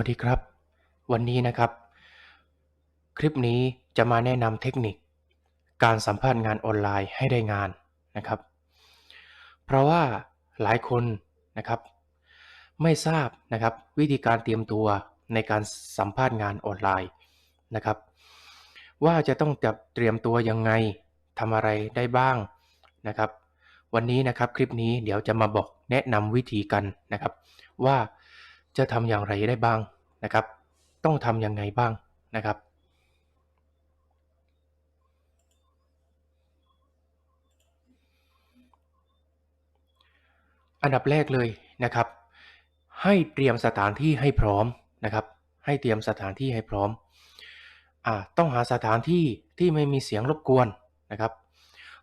สวัสดีครับ วันนี้นะครับ คลิปนี้จะมาแนะนำเทคนิค การสัมภาษณ์งานออนไลน์ให้ได้งานนะครับ เพราะว่าหลายคนนะครับ ไม่ทราบนะครับวิธีการเตรียมตัวในการสัมภาษณ์งานออนไลน์นะครับ ว่าจะต้องจับเตรียมตัวยังไงทำอะไรได้บ้างนะครับ วันนี้นะครับคลิปนี้เดี๋ยวจะมาบอกแนะนำวิธีกันนะครับ ว่า จะทำอย่างไรได้บ้างนะครับ ต้องทำยังไงบ้างนะครับ อันดับแรกเลยนะครับ ให้เตรียมสถานที่ให้พร้อมนะครับ ให้เตรียมสถานที่ให้พร้อมอ่าต้องหาสถานที่ที่ไม่มีเสียงรบกวนนะครับ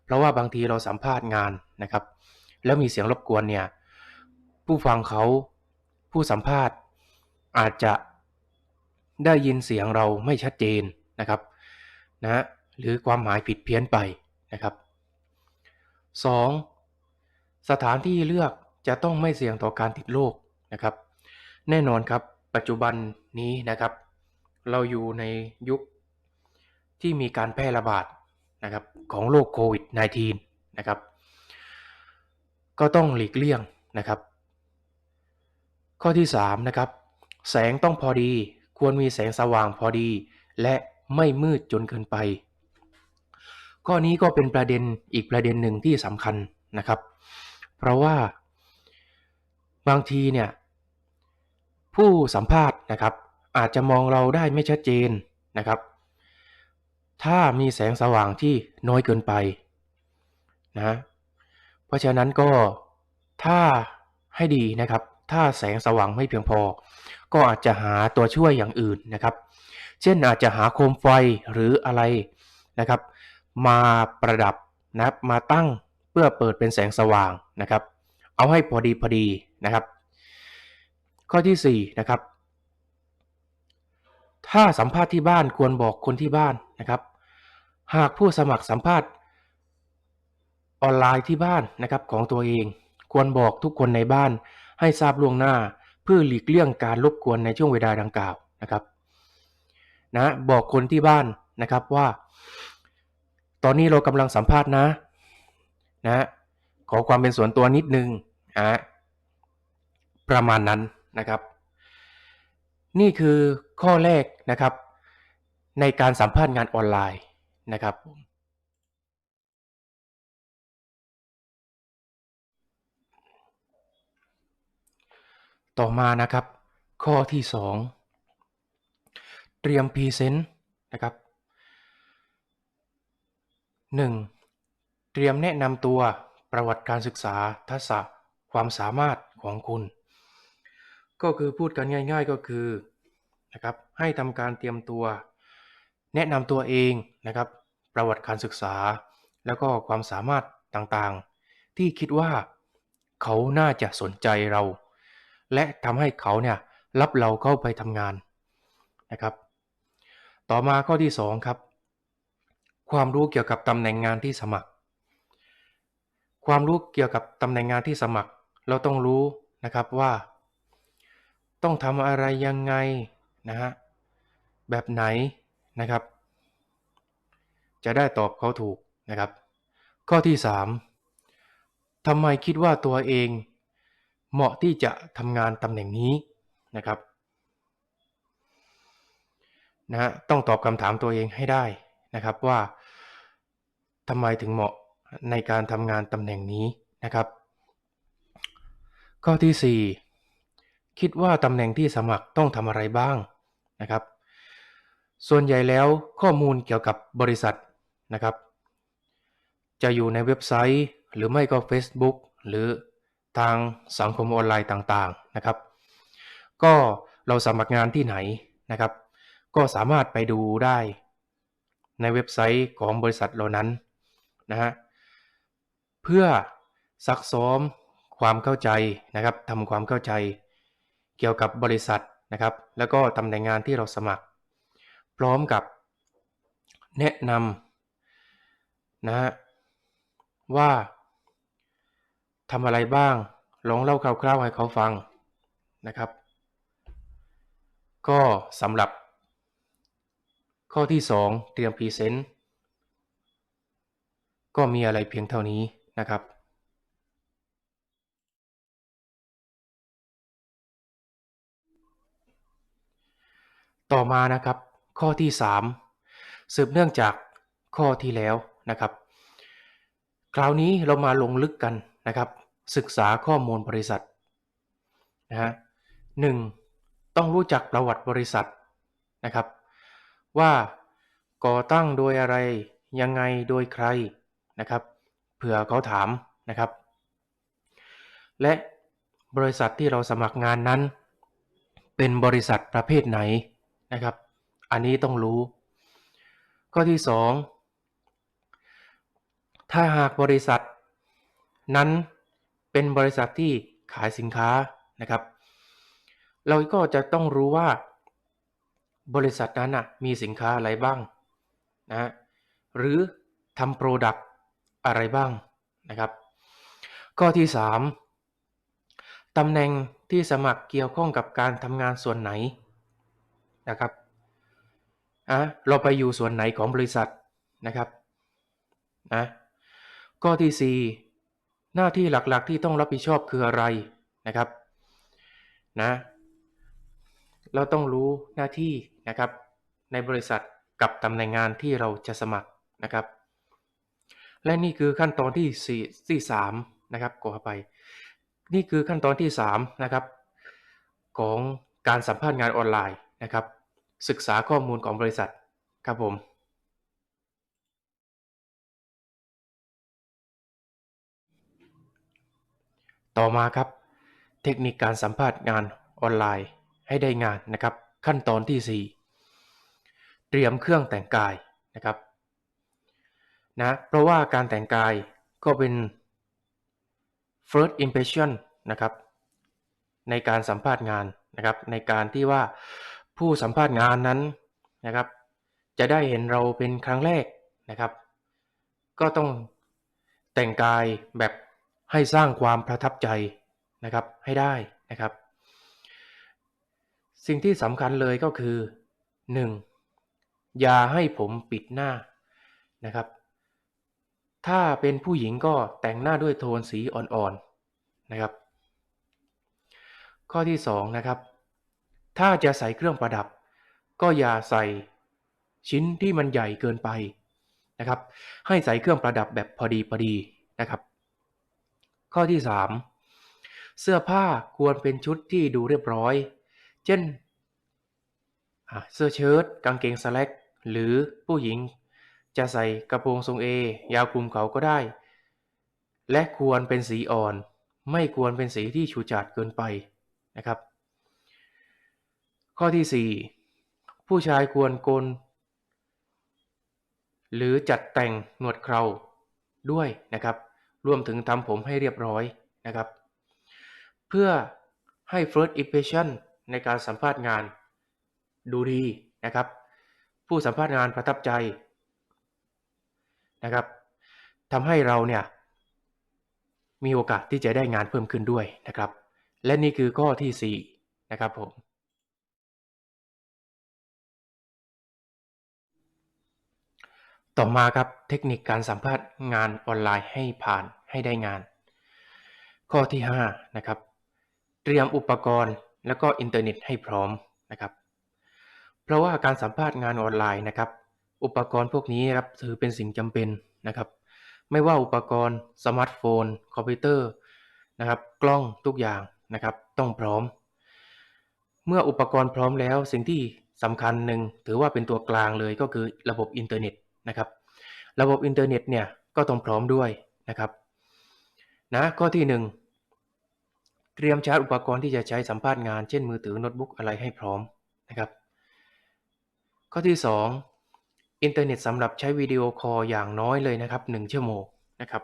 เพราะว่าบางทีเราสัมภาษณ์งานนะครับ แล้วมีเสียงรบกวนเนี่ยผู้ฟังเขา ผู้สัมภาษณ์อาจจะได้ยินเสียงเราไม่ชัดเจนนะครับนะหรือความหมายผิดเพี้ยนไปนะครับ 2. สถานที่เลือกจะต้องไม่เสี่ยงต่อการติดโรคนะครับ แน่นอนครับปัจจุบันนี้นะครับ เราอยู่ในยุคที่มีการแพร่ระบาดนะครับของโรคโควิด -19 นะครับ ก็ต้องหลีกเลี่ยงนะครับ ข้อที่3นะครับแสงต้องพอดี ควรมีแสงสว่างพอดี และไม่มืดจนเกินไป ข้อนี้ก็เป็นประเด็นอีกประเด็นหนึ่งที่สำคัญนะครับ เพราะว่าบางทีเนี่ยผู้สัมภาษณ์นะครับ อาจจะมองเราได้ไม่ชัดเจนนะครับ ถ้ามีแสงสว่างที่น้อยเกินไปนะเพราะฉะนั้นก็ถ้าให้ดีนะครับ ถ้าแสงสว่างไม่เพียงพอ ก็อาจจะหาตัวช่วยอย่างอื่นนะครับ เช่นอาจจะหาโคมไฟหรืออะไรนะครับ มาประดับนะครับมาตั้งเพื่อเปิดเป็นแสงสว่างนะครับ เอาให้พอดีพอดีนะครับ ข้อที่4นะครับถ้าสัมภาษณ์ที่บ้านควรบอกคนที่บ้านนะครับ หากผู้สมัครสัมภาษณ์ออนไลน์ที่บ้านนะครับของตัวเอง ควรบอกทุกคนในบ้าน ให้ทราบล่วงหน้า เพื่อหลีกเลี่ยงการรบกวนในช่วงเวลาดังกล่าวนะครับนะบอกคนที่บ้านนะครับว่า ตอนนี้เรากำลังสัมภาษณ์นะนะขอความเป็นส่วนตัวนิดนึงนะประมาณนั้นนะครับ นี่คือข้อแรกนะครับ ในการสัมภาษณ์งานออนไลน์นะครับ ต่อมานะครับ ข้อที่ 2 เตรียมพรีเซนต์นะครับ 1. เตรียมแนะนำตัวประวัติการศึกษาทักษะความสามารถของคุณ ก็คือพูดกันง่าย ๆก็คือนะครับให้ทำการเตรียมตัว แนะนำตัวเองนะครับ ประวัติการศึกษา แล้วก็ความสามารถต่างๆ ที่คิดว่าเขาน่าจะสนใจเรา และทำให้เขาเนี่ยรับเราเข้าไปทำงานนะครับ ต่อมาข้อที่2ครับ ความรู้เกี่ยวกับตำแหน่งงานที่สมัคร ความรู้เกี่ยวกับตำแหน่งงานที่สมัคร เราต้องรู้นะครับว่า ต้องทำอะไรยังไงนะฮะแบบไหนนะครับ จะได้ตอบเขาถูกนะครับ ข้อที่ 3ทำไมคิดว่าตัวเอง เหมาะที่จะทำงานตำแหน่งนี้นะครับนะต้องตอบคำถามตัวเองให้ได้นะครับว่าทำไมถึงเหมาะในการทำงานตำแหน่งนี้นะครับ ข้อที่ 4 คิดว่าตำแหน่งที่สมัครต้องทำอะไรบ้างนะครับ ส่วนใหญ่แล้วข้อมูลเกี่ยวกับบริษัทนะครับ จะอยู่ในเว็บไซต์หรือไม่ก็ Facebook หรือ ทางสังคมออนไลน์ต่างๆนะครับ ก็เราสมัครงานที่ไหนนะครับ ก็สามารถไปดูได้ในเว็บไซต์ของบริษัทเหล่านั้นนะฮะเพื่อซักซ้อมความเข้าใจนะครับทำความเข้าใจเกี่ยวกับบริษัทนะครับ แล้วก็ตำแหน่งงานที่เราสมัคร พร้อมกับแนะนำนะฮะว่า ทำอะไรบ้าง ลองเล่าคร่าวๆให้เขาฟังนะครับ ก็สำหรับข้อที่ 2 เตรียมพรีเซนต์ก็มีอะไรเพียงเท่านี้นะครับต่อมานะครับ ข้อที่ 3 สืบเนื่องจากข้อที่แล้วนะครับ คราวนี้เรามาลงลึกกัน นะครับศึกษาข้อมูลบริษัทนะฮะหนึ่งต้องรู้จักประวัติบริษัทนะครับ ว่าก่อตั้งโดยอะไรยังไงโดยใครนะครับเผื่อเขาถามนะครับ และบริษัทที่เราสมัครงานนั้น เป็นบริษัทประเภทไหนนะครับ อันนี้ต้องรู้ ข้อที่ 2 ถ้าหากบริษัท นั้นเป็นบริษัทที่ขายสินค้านะครับ เราก็จะต้องรู้ว่า บริษัทนั้นนะมีสินค้าอะไรบ้างนะหรือทำโปรดักต์อะไรบ้างนะครับ ข้อที่ 3ตำแหน่งที่สมัครเกี่ยวข้องกับการทำงานส่วนไหนนะครับอะเราไปอยู่ส่วนไหนของบริษัทนะครับนะข้อที่ 4 หน้าที่หลักๆที่ต้องรับผิดชอบคืออะไรนะครับนะเราต้องรู้หน้าที่นะครับในบริษัทกับตำแหน่งงานที่เราจะสมัครนะครับ และนี่คือขั้นตอนที่สี่ที่สามนะครับขอไป นี่คือขั้นตอนที่สามนะครับของการสัมภาษณ์งานออนไลน์นะครับ ศึกษาข้อมูลของบริษัทครับผม ต่อมาครับ เทคนิคการสัมภาษณ์งานออนไลน์ให้ได้งานนะครับ ขั้นตอนที่ 4 เตรียมเครื่องแต่งกายนะครับนะเพราะว่าการแต่งกายก็เป็น first impression นะครับ ในการสัมภาษณ์งานนะครับ ในการที่ว่าผู้สัมภาษณ์งานนั้นนะครับ จะได้เห็นเราเป็นครั้งแรกนะครับ ก็ต้องแต่งกายแบบ ให้สร้างความประทับใจนะครับให้ได้นะครับ สิ่งที่สำคัญเลยก็คือ 1. อย่าให้ผมปิดหน้านะครับ ถ้าเป็นผู้หญิงก็แต่งหน้าด้วยโทนสีอ่อนๆนะครับ ข้อที่ 2 นะครับ ถ้าจะใส่เครื่องประดับ ก็อย่าใส่ชิ้นที่มันใหญ่เกินไปนะครับ ให้ใส่เครื่องประดับแบบพอดีพอดีนะครับ ข้อที่ 3 เสื้อผ้าควรเป็นชุดที่ดูเรียบร้อย เช่นเสื้อเชิ้ตกางเกงสแลกหรือผู้หญิง จะใส่กระโปรงทรงเอยาวคลุมเขาก็ได้ และควรเป็นสีอ่อน ไม่ควรเป็นสีที่ฉูดฉาดเกินไปนะครับ ข้อที่ 4 ผู้ชายควรโกนหรือจัดแต่งหนวดเคราด้วยนะครับ รวมถึงทำผมให้เรียบร้อยนะครับ เพื่อให้ first impression ในการสัมภาษณ์งาน ดูดีนะครับ ผู้สัมภาษณ์งานประทับใจนะครับทำให้เราเนี่ยมีโอกาสที่จะได้งานเพิ่มขึ้นด้วยนะครับ และนี่คือข้อที่ 4 นะครับผม ต่อมาครับเทคนิคการสัมภาษณ์งานออนไลน์ให้ผ่าน ให้ได้งาน ข้อที่5นะครับเตรียมอุปกรณ์แล้วก็อินเทอร์เน็ตให้พร้อมนะครับ เพราะว่าการสัมภาษณ์งานออนไลน์นะครับ อุปกรณ์พวกนี้ครับถือเป็นสิ่งจำเป็นนะครับ ไม่ว่าอุปกรณ์สมาร์ทโฟน คอมพิวเตอร์นะครับกล้องทุกอย่างนะครับต้องพร้อม เมื่ออุปกรณ์พร้อมแล้วสิ่งที่สำคัญหนึ่งถือว่าเป็นตัวกลางเลยก็คือระบบอินเทอร์เน็ตนะครับ ระบบอินเทอร์เน็ตเนี่ยก็ต้องพร้อมด้วยนะครับ นะข้อที่ 1 เตรียมชาร์จอุปกรณ์ที่จะใช้สัมภาษณ์งาน เช่นมือถือโน้ตบุ๊กอะไรให้พร้อมนะครับข้อที่ 2 อินเทอร์เน็ตสำหรับใช้วิดีโอคอลอย่างน้อยเลยนะครับ 1 ชั่วโมงนะครับ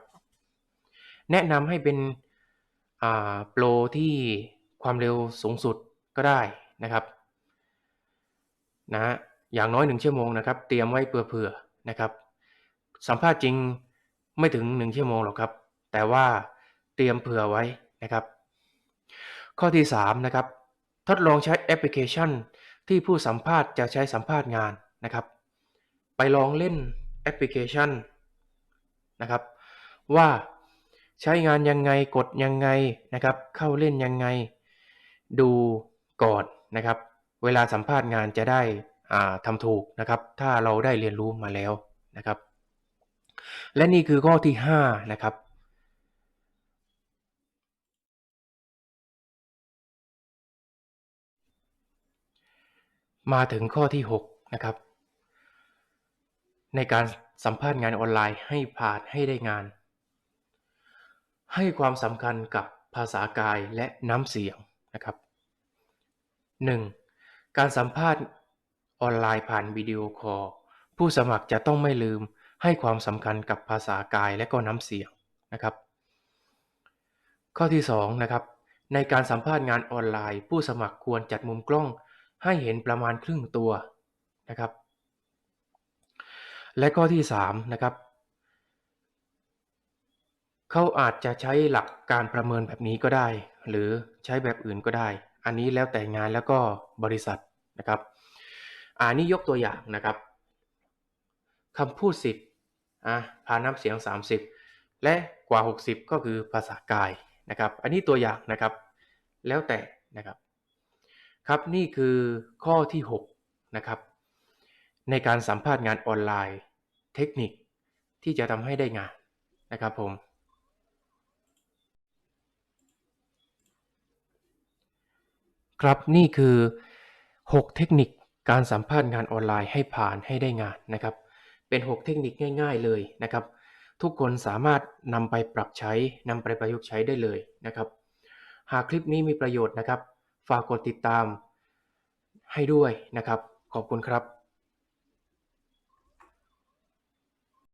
แนะนำให้เป็นโปรที่ความเร็วสูงสุดก็ได้นะครับนะอย่างน้อย 1 ชั่วโมงนะครับ เตรียมไว้เผื่อๆนะครับ สัมภาษณ์จริงไม่ถึง 1 ชั่วโมงหรอกครับ แต่ว่า เตรียมเผื่อไว้นะครับ ข้อที่3นะครับทดลองใช้แอปพลิเคชัน ที่ผู้สัมภาษณ์จะใช้สัมภาษณ์งานนะครับ ไปลองเล่นแอปพลิเคชันนะครับ ว่าใช้งานยังไงกดยังไงนะครับ เข้าเล่นยังไง ดูก่อนนะครับ เวลาสัมภาษณ์งานจะได้ทำถูกนะครับ ถ้าเราได้เรียนรู้มาแล้วนะครับ และนี่คือข้อที่5นะครับ มาถึงข้อที่ 6 นะครับ ในการสัมภาษณ์งานออนไลน์ให้ผ่านให้ได้งาน ให้ความสำคัญกับภาษากายและน้ำเสียงนะครับ 1. การสัมภาษณ์ออนไลน์ผ่านวิดีโอคอลผู้สมัครจะต้องไม่ลืมให้ความสำคัญกับภาษากายและก็น้ำเสียงนะครับ ข้อที่2นะครับในการสัมภาษณ์งานออนไลน์ ผู้สมัครควรจัดมุมกล้อง ให้เห็นประมาณครึ่งตัวนะครับ และข้อที่3นะครับเขาอาจจะใช้หลักการประเมินแบบนี้ก็ได้ หรือใช้แบบอื่นก็ได้ อันนี้แล้วแต่งานแล้วก็บริษัทนะครับอันนี้ยกตัวอย่างนะครับคำพูด 10อะพาน้ำเสียง 30 และกว่า 60 ก็คือภาษากายนะครับ อันนี้ตัวอย่างนะครับ แล้วแต่นะครับ ครับนี่คือข้อที่6นะครับในการสัมภาษณ์งานออนไลน์ เทคนิคที่จะทำให้ได้งานนะครับผมครับนี่คือ 6 เทคนิคการสัมภาษณ์งานออนไลน์ให้ผ่านให้ได้งานนะครับ เป็น 6 เทคนิคง่าย ๆเลยนะครับ ทุกคนสามารถนำไปปรับใช้นำไปประยุกต์ใช้ได้เลยนะครับ หากคลิปนี้มีประโยชน์นะครับ ฝากกดติดตามให้ด้วยนะครับ ขอบคุณครับ